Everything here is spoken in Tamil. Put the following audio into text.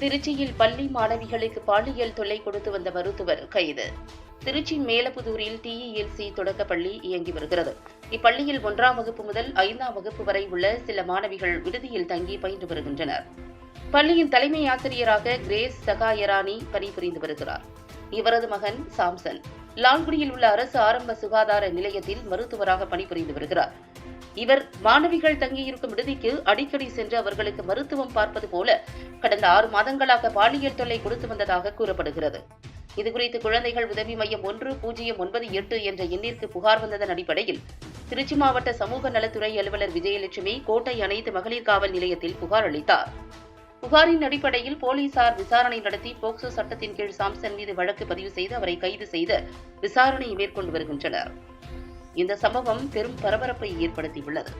திருச்சியில் பள்ளி மாணவிகளுக்கு பாலியல் தொல்லை கொடுத்து வந்த மருத்துவர் கைது. திருச்சி மேலப்புதூரில் டிஇஎல்சி தொடக்க பள்ளி இயங்கி வருகிறது. இப்பள்ளியில் ஒன்றாம் வகுப்பு முதல் ஐந்தாம் வகுப்பு வரை உள்ள சில மாணவிகள் விடுதியில் தங்கி பயின்று வருகின்றனர். பள்ளியின் தலைமை ஆசிரியராக கிரேஸ் சகாயராணி பணிபுரிந்து வருகிறார். இவரது மகன் சாம்சன். லால்குடியில் உள்ள அரசு ஆரம்ப சுகாதார நிலையத்தில் மருத்துவராக பணிபுரிந்து வருகிறார். இவர் மாணவிகள் தங்கியிருக்கும் விடுதிக்கு அடிக்கடி சென்று அவர்களுக்கு மருத்துவம் பார்ப்பது போல கடந்த ஆறு மாதங்களாக பாலியல் தொல்லை கொடுத்து வந்ததாக கூறப்படுகிறது. இதுகுறித்து குழந்தைகள் உதவி மையம் ஒன்று பூஜ்ஜியம் ஒன்பது எட்டு என்ற எண்ணிற்கு புகார் வந்ததன் அடிப்படையில் திருச்சி மாவட்ட சமூக நலத்துறை அலுவலர் விஜயலட்சுமி கோட்டை அனைத்து மகளிர் காவல் நிலையத்தில் புகார் அளித்தார். புகாரின் அடிப்படையில் போலீசார் விசாரணை நடத்தி போக்சோ சட்டத்தின் கீழ் சாம்சன் மீது வழக்கு பதிவு செய்து அவரை கைது செய்து விசாரணை மேற்கொண்டு வருகின்றனர். இந்த சம்பவம் பெரும் பரபரப்பை ஏற்படுத்தியுள்ளது.